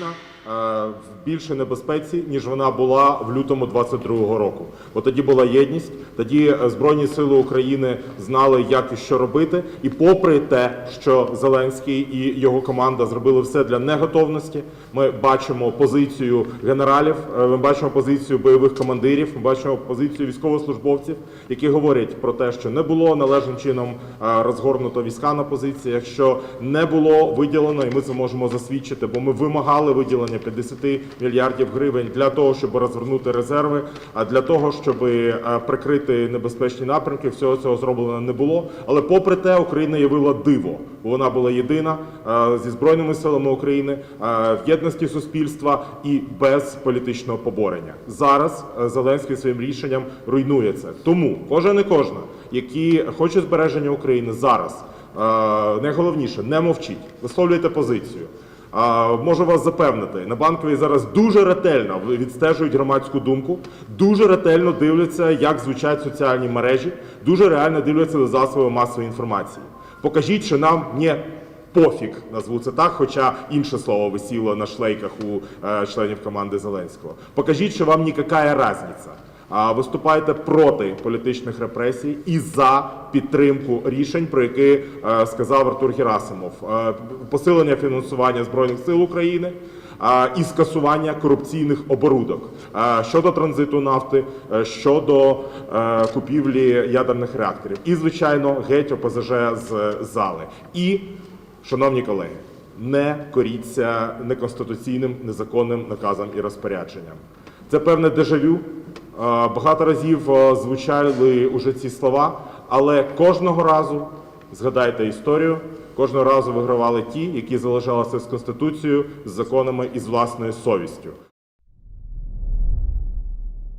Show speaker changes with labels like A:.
A: Україна е, в більшій небезпеці, ніж вона була в лютому 22-го року. Бо тоді була єдність, тоді е, Збройні Сили України знали, як і що робити. І попри те, що Зеленський і його команда зробили все для неготовності, ми бачимо позицію генералів, е, ми бачимо позицію бойових командирів, ми бачимо позицію військовослужбовців, які говорять про те, що не було належним чином е, розгорнуто війська на позиціях, що не було виділено, і ми це можемо засвідчити, бо ми вимагали виділення 50 мільярдів гривень для того, щоб розвернути резерви, а для того, щоб е, прикрити небезпечні напрямки. Всього цього зроблено не було. Але попри те, Україна явила диво, вона була єдина е, зі збройними силами України е, в єдності суспільства і без політичного поборення. Зараз Зеленський своїм рішенням руйнує це. Тому кожен і кожна, які хочуть збереження України зараз. Найголовніше не мовчіть, висловлюйте позицію. А, Можу вас запевнити, на банковій зараз дуже ретельно відстежують громадську думку, дуже ретельно дивляться, як звучать соціальні мережі, дуже реально дивляться за засоби масової інформації. Покажіть, що нам не пофіг, назву це так, хоча інше слово висіло на шлейках у е, членів команди Зеленського. Покажіть, що вам ніяка різниця. Виступайте проти політичних репресій і за підтримку рішень, про які е, сказав Артур Герасимов. Е, посилення фінансування збройних сил України. е, І скасування корупційних оборудок щодо транзиту нафти, щодо купівлі ядерних реакторів, і звичайно, геть ОПЗЖ з зали. І, шановні колеги, не коріться неконституційним незаконним наказам і розпорядженням. Це певне дежавю. Е, Багато разів е, звучали уже ці слова, але кожного разу згадайте історію. Кожного разу вигравали ті, які залишалися з конституцією, з законами і з власною совістю.